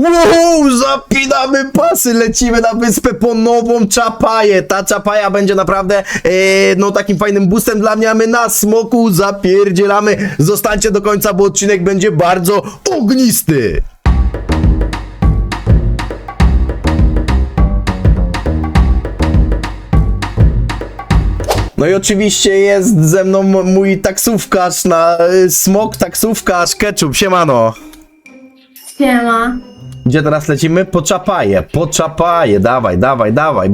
Wow, zapinamy pasy, lecimy na wyspę po nową czapaję. Ta czapaja będzie naprawdę e, no takim fajnym boostem dla mnie, a my na smoku zapierdzielamy. Zostańcie do końca, bo odcinek będzie bardzo ognisty. No i oczywiście jest ze mną mój taksówkarz na y, smok taksówkarz Ketchup, siemano. Siema. Gdzie teraz lecimy? Po czapaje, po czapaje, dawaj, dawaj, dawaj.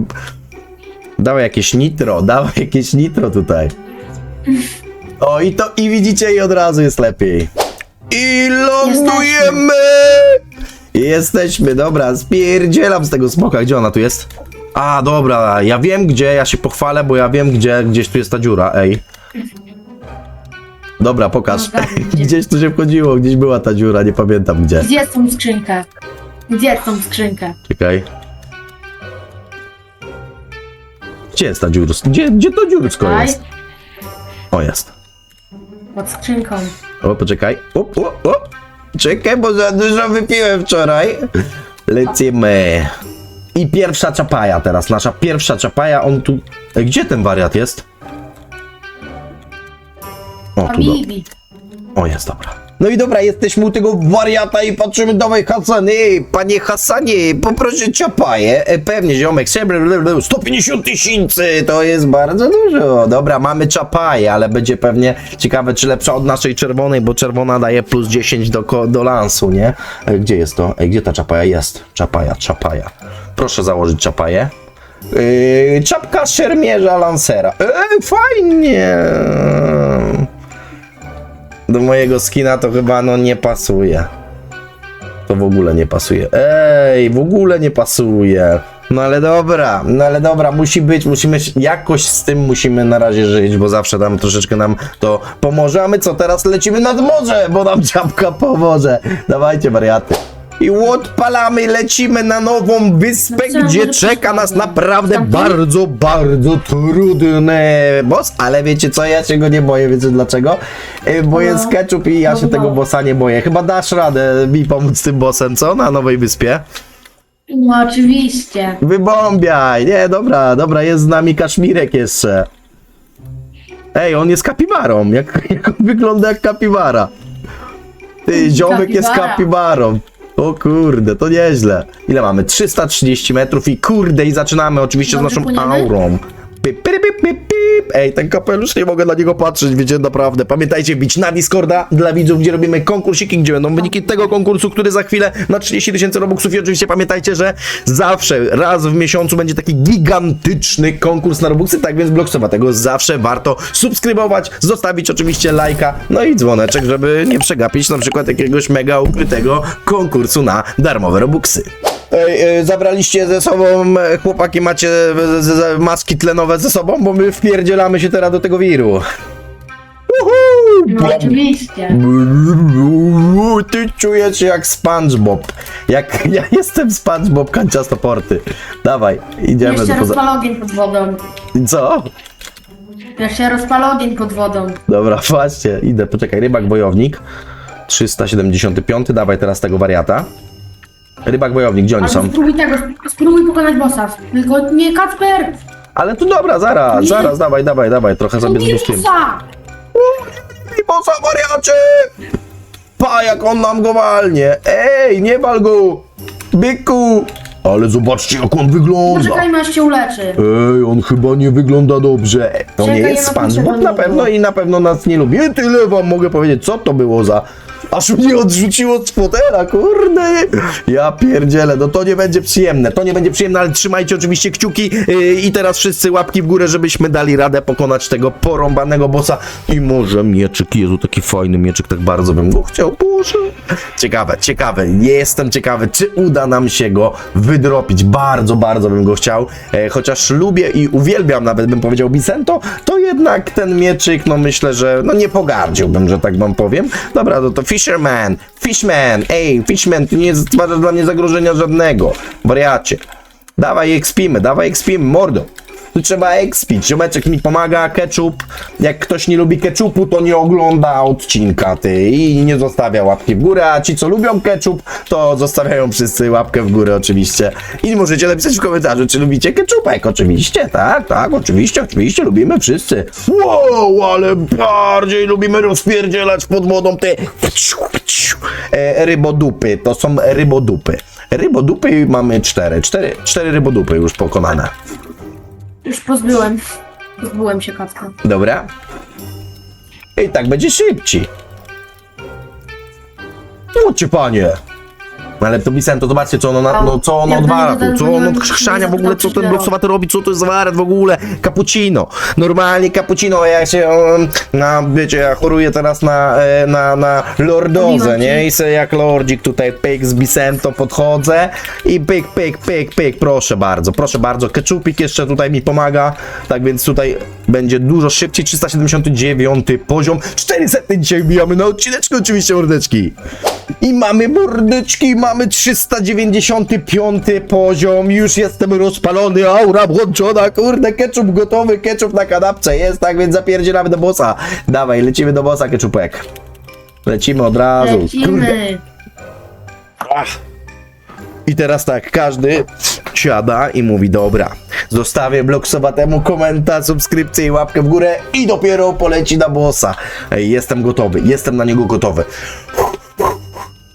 Dawaj jakieś nitro, dawaj jakieś nitro tutaj. O i to, i widzicie, i od razu jest lepiej. I lądujemy! Jesteśmy, dobra, spierdzielam z tego smoka. Gdzie ona tu jest? A, dobra, ja wiem gdzie, ja się pochwalę, bo ja wiem gdzie, gdzieś tu jest ta dziura, ej. Dobra, pokaż. No tak, gdzie? Gdzieś tu się wchodziło, gdzieś była ta dziura, nie pamiętam gdzie. Gdzie tą skrzynkę? Gdzie tą skrzynkę? Czekaj. Gdzie jest ta dziurska? Gdzie, gdzie to dziursko Czekaj. jest? O, jest. Pod skrzynką. O, poczekaj. Czekaj, bo za dużo wypiłem wczoraj. Lecimy. I pierwsza czapaja teraz, nasza pierwsza czapaja, on tu... Ej, Gdzie ten wariat jest? O, tu do... Habibi. O, jest, dobra. No i dobra, jesteśmy u tego wariata i patrzymy, dawaj Hasany, panie Hasanie, poproszę ciapaję. E, Pewnie, ziomek, srebro, bla, bla, 150 tysięcy, to jest bardzo dużo. Dobra, mamy czapaję, ale będzie pewnie ciekawe, czy lepsza od naszej czerwonej, bo czerwona daje plus 10 do, do lansu, nie? E, Gdzie jest to? Ej, gdzie ta czapaja jest? Czapaja, czapaja. Proszę założyć czapaję. Yy, czapka szermierza lansera. Ej, fajnie. Do mojego skina to chyba no nie pasuje. To w ogóle nie pasuje. Ej, w ogóle nie pasuje. No ale dobra, no ale dobra, musi być, musimy jakoś z tym musimy na razie żyć, bo zawsze tam troszeczkę nam to pomoże. A my co, teraz lecimy nad morze, bo nam czapka pomoże. Dawajcie wariaty. I odpalamy, lecimy na nową wyspę, No co, gdzie może czeka nas naprawdę Tamten? bardzo, bardzo trudny boss, ale wiecie co, ja się go nie boję, wiecie dlaczego? Y, Bo No. jest ketchup i ja No się tego no. bossa nie boję. Chyba dasz radę mi pomóc z tym bossem, co? Na nowej wyspie? No oczywiście. Wybombiaj! Nie, dobra, dobra, jest z nami Kaszmirek jeszcze. Ej, on jest kapibarą. Jak, jak on wygląda jak kapibara. Ty, ziomek jest Kapibara. kapibarą. O kurde, to nieźle. Ile mamy? 330 metrów i kurde, i zaczynamy oczywiście Dobrze z naszą płyniemy? aurą. Ej, ten kapelusz, nie mogę na niego patrzeć, wiecie, naprawdę. Pamiętajcie, bić na Discorda dla widzów, gdzie robimy konkursiki, gdzie będą wyniki tego konkursu, który za chwilę na 30 tysięcy robuxów i oczywiście pamiętajcie, że zawsze, raz w miesiącu będzie taki gigantyczny konkurs na robuxy, tak więc bloksowa tego zawsze warto subskrybować, zostawić oczywiście lajka, no i dzwoneczek, żeby nie przegapić na przykład jakiegoś mega ukrytego konkursu na darmowe robuxy. E, zabraliście ze sobą, e, chłopaki, macie e, maski tlenowe ze sobą, bo my wpierdzielamy się teraz do tego wiru. No oczywiście. Ty czujesz się jak SpongeBob. Jak ja jestem SpongeBob kanciastoporty. Dawaj, idziemy Jeszcze do poza... rozpal ogień pod wodą. Co? Jeszcze rozpal ogień pod wodą. Dobra, właśnie, idę, poczekaj, rybak wojownik. 375, dawaj teraz tego wariata. Rybak wojownik, gdzie oni Albo są? spróbuj tego, spróbuj pokonać bossa. Tylko nie Kacper! Ale tu dobra, zaraz, Nie. zaraz, dawaj, dawaj, dawaj, trochę sobie Nie bossa! I bossa wariacie! Pa, jak on nam go walnie! Ej, nie wal go! Byku! Ale zobaczcie, jak on wygląda! Poczekajmy aż się uleczy. Ej, on chyba nie wygląda dobrze. To nie Czekaj, jest ja napiszę SpongeBob na niego. pewno i na pewno nas nie lubi. I tyle wam mogę powiedzieć, co to było za... Aż mnie odrzuciło z fotela, kurde. Ja pierdzielę, no to nie będzie przyjemne, to nie będzie przyjemne, ale trzymajcie oczywiście kciuki yy, i teraz wszyscy łapki w górę, żebyśmy dali radę pokonać tego porąbanego bossa. I może mieczyk, Jezu, taki fajny mieczyk, tak bardzo bym go chciał, Boże. Ciekawe, ciekawe, jestem ciekawy, czy uda nam się go wydropić. Bardzo, bardzo bym go chciał, e, chociaż lubię i uwielbiam, nawet bym powiedział Bicento, to jednak ten mieczyk, no myślę, że no nie pogardziłbym, że tak wam powiem. Dobra, no to Fisherman, Fishman, ej, Fishman, ty nie stwarzasz dla mnie zagrożenia żadnego, wariacie. Dawaj ekspimy, dawaj ekspimy, mordo. Tu trzeba ekspić. Ziomeczek mi pomaga, ketchup. Jak ktoś nie lubi ketchupu, to nie ogląda odcinka, ty. I nie zostawia łapki w górę, a ci, co lubią ketchup, to zostawiają wszyscy łapkę w górę, oczywiście. I możecie napisać w komentarzu, czy lubicie ketchupek. Oczywiście, tak, tak, oczywiście, oczywiście, lubimy wszyscy. Wow, ale bardziej lubimy rozpierdzielać pod wodą te e, rybodupy. To są rybodupy. Rybodupy mamy cztery. Cztery, cztery rybodupy już pokonane. Już pozbyłem. Pozbyłem się kacka. Dobra. I tak będzie szybciej. Chodźcie panie. Ale to Vicento, zobaczcie co ono, na, no, co ono odwala, tu, co ono chrzania w ogóle, co ten bloksowaty robi, co to jest za wariat w ogóle, cappuccino, normalnie cappuccino, ja się, na, wiecie, ja choruję teraz na, e, na, na lordozę, nie, i sobie jak lordzik tutaj pyk z Vicento podchodzę i pyk, pyk, pyk, pyk, proszę bardzo, proszę bardzo, keczupik jeszcze tutaj mi pomaga, tak więc tutaj będzie dużo szybciej, 379 poziom, 400 dzisiaj bijamy na odcineczku oczywiście mordeczki. I mamy mordeczki, mamy 395 poziom, już jestem rozpalony, aura włączona, kurde, ketchup gotowy, ketchup na kanapce jest, tak więc zapierdzielamy do bossa. Dawaj, lecimy do bossa, ketchupek. Lecimy od razu. Lecimy. Ach. I teraz tak, każdy siada i mówi, dobra, zostawię bloksowatemu komentarz, subskrypcję i łapkę w górę i dopiero poleci na bossa. Ej, jestem gotowy, jestem na niego gotowy.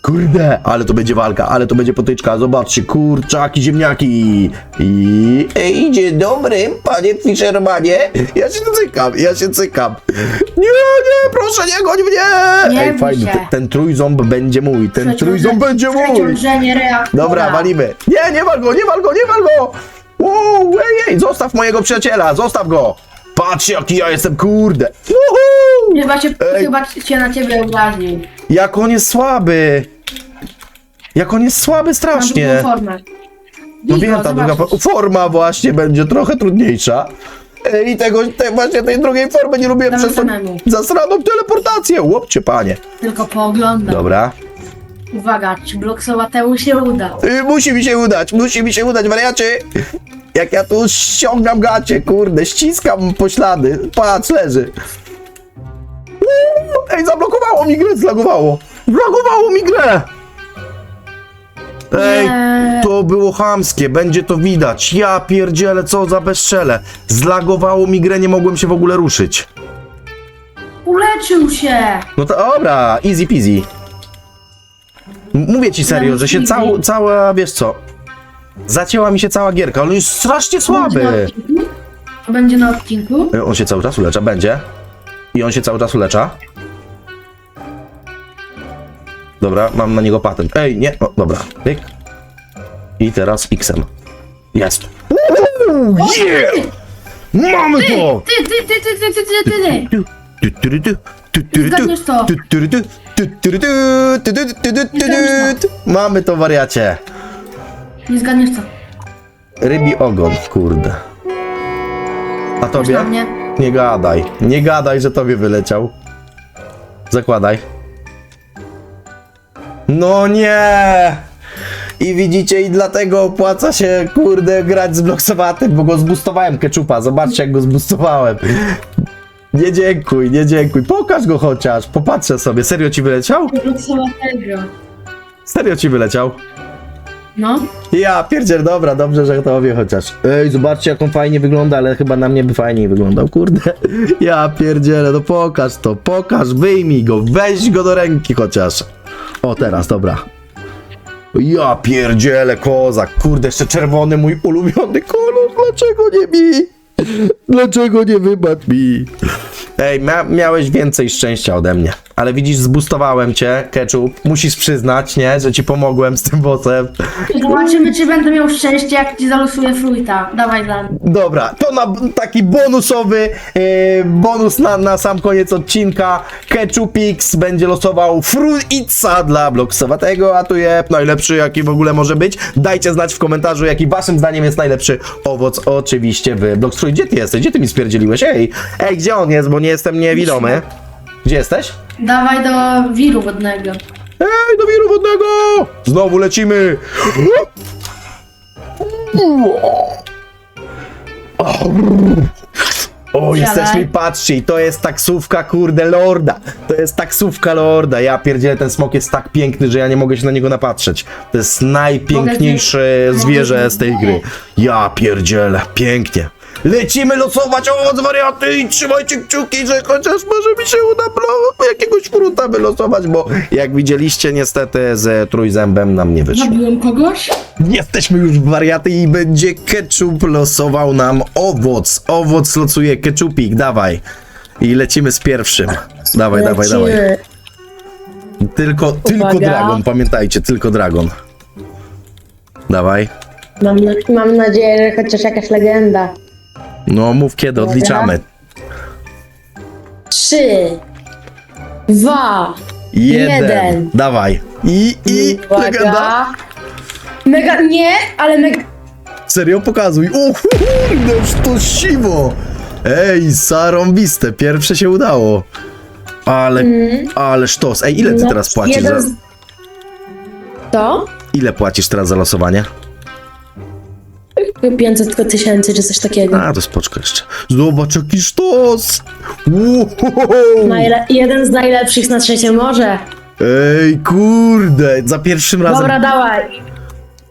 Kurde, ale to będzie walka, ale to będzie potyczka, zobaczcie, kurczaki, ziemniaki. I ej, dzień dobry, panie Fishermanie. Ja się cykam, ja się cykam. Nie, nie, proszę, nie goń mnie. Nie Ej, bój się. ten, ten trójząb będzie mój, ten trójząb będzie mój. Przeciążenie reaktora. Dobra, walimy. Nie, nie wal go, nie wal go, nie wal go! Wow, ej, ej, zostaw mojego przyjaciela, zostaw go! Patrz jaki ja jestem, kurde! Uhu! Chyba się, Ej. chyba się na ciebie obraził. Jak on jest słaby! Jak on jest słaby Mam strasznie! drugą formę. No wiem, ta druga fo- forma właśnie będzie trochę trudniejsza. Ej, I tego, te, właśnie tej drugiej formy nie lubię Damy przez tą samemu. zasraną teleportację. Łopcie, panie. Tylko pooglądam. Dobra. Uwaga, czy bloksowatemu się uda? Y, musi mi się udać, musi mi się udać, wariacie! Jak ja tu ściągam gacie, kurde, ściskam poślady. Patrz, leży. Uuu, Ej, zablokowało mi grę, zlagowało. Zlagowało mi grę! Ej, Nie. to było chamskie, będzie to widać. Ja pierdzielę, co za bezczele. Zlagowało mi grę, nie mogłem się w ogóle ruszyć. Uleczył się! No to dobra, easy peasy. Mówię ci serio, że się cał, cała, wiesz co, zacięła mi się cała gierka, on jest strasznie słaby. będzie na odcinku? E, On się cały czas ulecza, będzie. I on się cały czas ulecza. Dobra, mam na niego patent. Ej, nie, o, dobra, pyk. I teraz X-em. Jest. Uuu, yeah! Mamy to! Ty, ty, ty, ty, ty, ty, ty, ty, ty. Zgadniesz to. Tu, tu, tu, tu, tu, tu, tu, tu, tu, tu, tu, tu, tu, tu. Mamy to, wariacie. Nie zgadniesz co? Rybi ogon, kurde. A tobie? na mnie? Nie gadaj. Nie gadaj, że tobie wyleciał. Zakładaj. No nie! I widzicie, i dlatego opłaca się, kurde, grać z bloksowatym, bo go zbustowałem ketchupa. Zobaczcie, jak go zbustowałem. Nie dziękuj, nie dziękuj. Pokaż go chociaż. Popatrzę sobie. Serio ci wyleciał? Serio ci wyleciał? No. Ja pierdziel, dobra, dobrze, że to wie chociaż. Ej, zobaczcie jak on fajnie wygląda, ale chyba na mnie by fajniej wyglądał, kurde. Ja pierdzielę, no pokaż to, pokaż, wyjmij go, weź go do ręki chociaż. O, teraz, dobra. Ja pierdzielę, kozak, kurde, jeszcze czerwony mój ulubiony kolor, dlaczego nie mi? Dlaczego nie wypadł mi? Ej, mia miałeś więcej szczęścia ode mnie. Ale widzisz, zbustowałem cię, Ketchup. Musisz przyznać, nie? Że ci pomogłem z tym bossem. Zobaczymy, czy będę miał szczęście, jak ci zalusuję fruita. Dawaj, Dan. Dobra, to na taki bonusowy e, bonus na, na sam koniec odcinka. Ketchupix będzie losował Fruitsa dla Bloksowatego, a tu je najlepszy jaki w ogóle może być. Dajcie znać w komentarzu, jaki waszym zdaniem jest najlepszy owoc oczywiście w Bloxfruit. Gdzie ty jesteś? Gdzie ty mi spierdzieliłeś? Ej, ej, gdzie on jest, bo nie jestem niewidomy. Gdzie jesteś? Dawaj do wiru wodnego. Ej, do wiru wodnego! Znowu lecimy! O, jesteśmy, patrzcie, i to jest taksówka, kurde, lorda. To jest taksówka lorda. Ja pierdzielę, ten smok jest tak piękny, że ja nie mogę się na niego napatrzeć. To jest najpiękniejsze zwierzę z tej gry. Ja pierdzielę, pięknie. Lecimy losować owoc wariaty i trzymajcie kciuki, że chociaż może mi się uda jakiegoś fruta wylosować, bo jak widzieliście niestety z trójzębem nam nie wyszło. Zabiłem kogoś? Jesteśmy już w wariaty i będzie ketchup losował nam owoc. Owoc losuje ketchupik, dawaj. I lecimy z pierwszym. Dawaj, dawaj, dawaj. Lecimy. Tylko, tylko dragon, pamiętajcie, tylko dragon. Dawaj. Mam, mam nadzieję, że chociaż jakaś legenda. No mów kiedy, odliczamy. Trzy, dwa, Jeden. Jeden. Dawaj. I, i, uwaga. legenda. Mega, nie, ale mega... Serio pokazuj. O kurde, to siwo. Ej, zarąbiste, pierwsze się udało. Ale, ale sztos. Ej, ile ty no, teraz płacisz za... jeden z- To? Ile płacisz teraz za losowanie? 500 tylko tysięcy, czy coś takiego. A, to spoczko jeszcze. Zobacz, jaki sztos! Wow. Najle- jeden z najlepszych na trzecie morze. Ej, kurde, za pierwszym razem. Dobra, dawaj,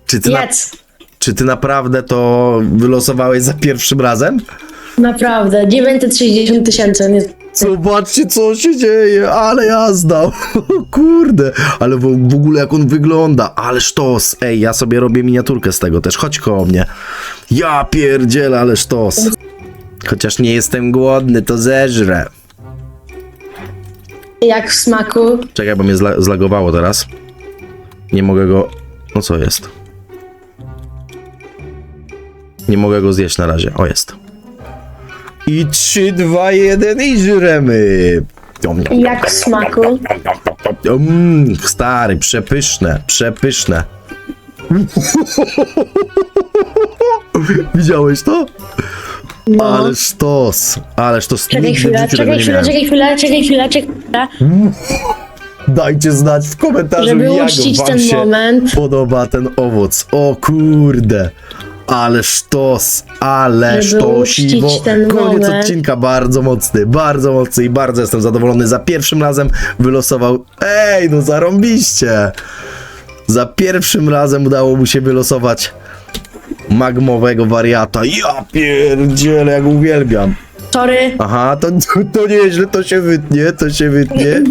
czy, ty na, jedz. czy ty naprawdę to wylosowałeś za pierwszym razem? Naprawdę, 960 tysięcy. Nie... Zobaczcie, co się dzieje, ale jazda. Kurde, ale w, w ogóle jak on wygląda, ale sztos. Ej, ja sobie robię miniaturkę z tego też, chodź koło mnie. Ja pierdzielę, ale sztos. Chociaż nie jestem głodny, to zeżrę. Jak w smaku. Czekaj, bo mnie zla zlagowało teraz. Nie mogę go... No co jest? Nie mogę go zjeść na razie. O, jest. I 3, 2, 1 i żremy. Jak w smaku. Mmm, stary, przepyszne, przepyszne. Widziałeś to? No. Ale sztos, ale sztos. Czekaj chwilę, czekaj chwilę, czekaj chwilę, czekaj chwilę, czekaj chwilę. Dajcie znać w komentarzu, Żeby jak wam ten się moment. podoba ten owoc. O kurde. Ale sztos, ale Żeby sztosiwo. uczcić ten Koniec moment. odcinka bardzo mocny, bardzo mocny i bardzo jestem zadowolony. Za pierwszym razem wylosował. Ej, no zarąbiście. Za pierwszym razem udało mu się wylosować magmowego wariata. Ja pierdzielę, jak uwielbiam. Sorry. Aha, to, to nieźle, to się wytnie, to się wytnie.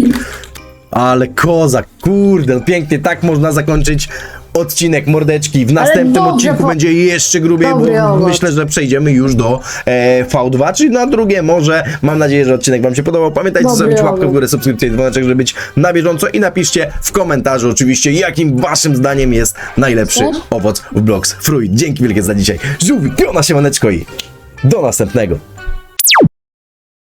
Ale kozak, kurde, no pięknie, tak można zakończyć odcinek mordeczki. W następnym dobrze, odcinku bo- będzie jeszcze grubiej, Dobry bo owoc. myślę, że przejdziemy już do e, V2, czyli na drugie może. Mam nadzieję, że odcinek wam się podobał. Pamiętajcie Dobry zostawić łapkę w owoc. górę, subskrypcję i dzwoneczek, żeby być na bieżąco i napiszcie w komentarzu oczywiście, jakim waszym zdaniem jest najlepszy owoc w Blox Fruit. Dzięki wielkie za dzisiaj. Żółwi, piona się maneczko i do następnego.